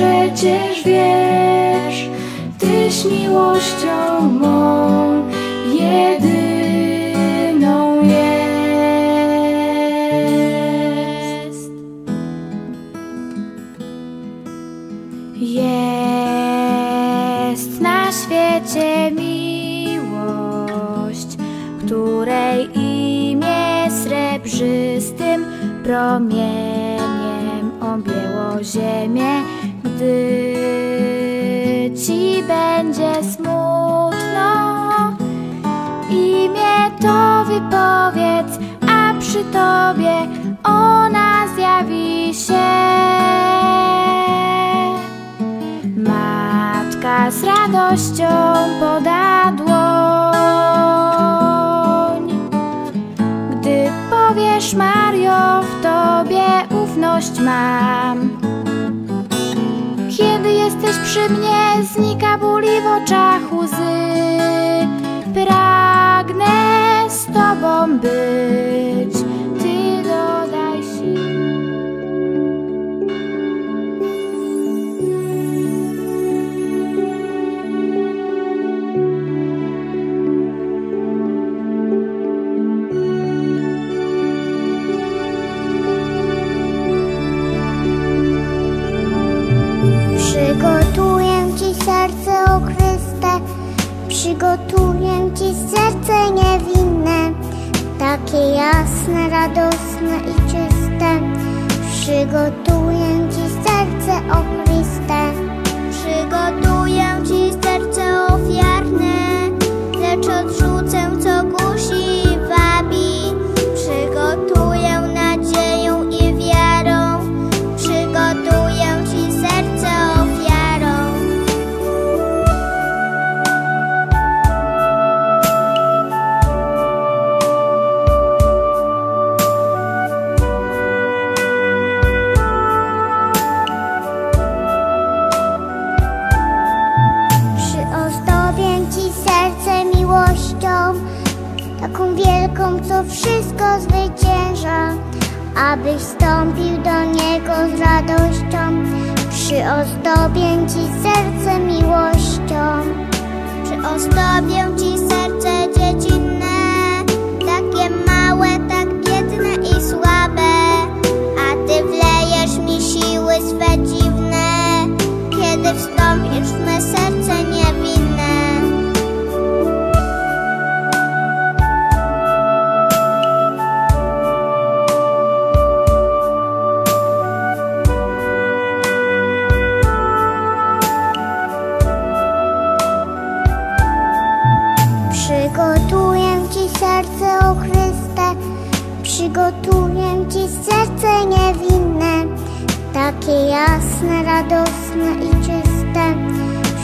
przecież wiesz, Tyś miłością mą jedyną jest. Jest na świecie miłość, której imię srebrzystym promieniem objęło ziemię, gdy ci będzie smutno. Imię to wypowiedz, a przy tobie ona zjawi się. Matka z radością poda dłoń. Gdy powiesz Mario, w tobie ufność mam. Kiedy jesteś przy mnie, znika ból i w oczach łzy. Pragnę z tobą być, przygotuję Ci serce niewinne, takie jasne, radosne i czyste. Przygotuję Ci serce, o Chryste, przygotuję Ci serce ofiarne, lecz odrzucę, co wszystko zwycięża, abyś wstąpił do Niego z radością. Przyozdobię Ci serce miłością, przyozdobię Ci serce takie jasne, radosne i czyste.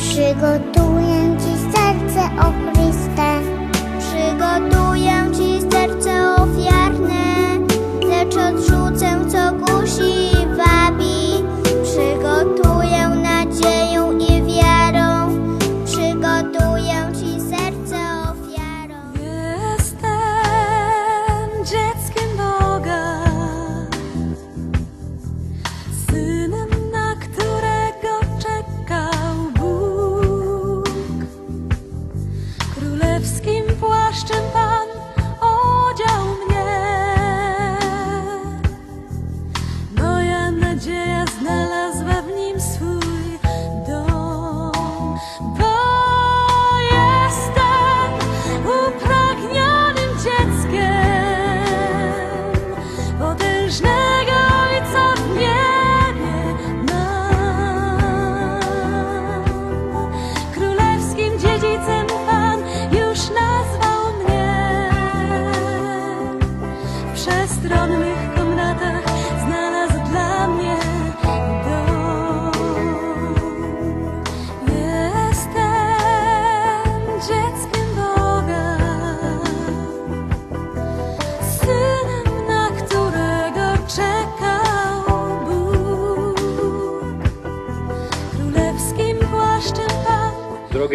Przygotuję Ci serce, o Chryste, przygotuję Ci serce ofiarne, lecz odrzucę,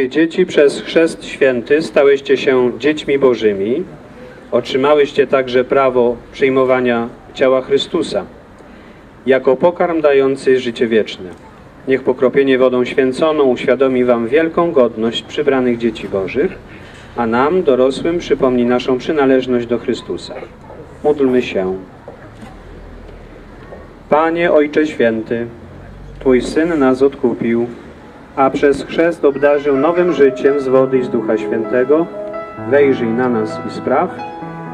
Dzieci, przez chrzest święty stałyście się dziećmi bożymi. Otrzymałyście także prawo przyjmowania ciała Chrystusa jako pokarm dający życie wieczne. Niech pokropienie wodą święconą uświadomi Wam wielką godność przybranych dzieci Bożych, a nam, dorosłym, przypomni naszą przynależność do Chrystusa. Módlmy się. Panie Ojcze Święty, Twój Syn nas odkupił, a przez chrzest obdarzył nowym życiem z wody i z Ducha Świętego. Wejrzyj na nas i spraw,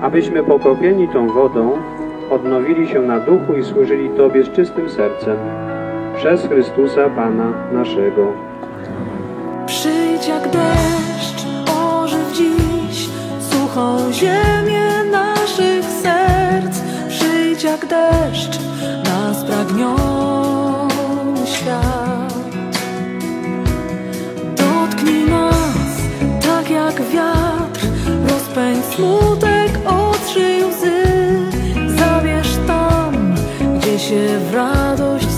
abyśmy pokropieni tą wodą odnowili się na duchu i służyli Tobie z czystym sercem. Przez Chrystusa Pana naszego. Przyjdź jak deszcz, ożyw dziś suchą ziemię naszych serc. Przyjdź jak deszcz na spragniony świat. Rozpędź smutek, otrzyj łzy. Zabierz tam, gdzie się w radość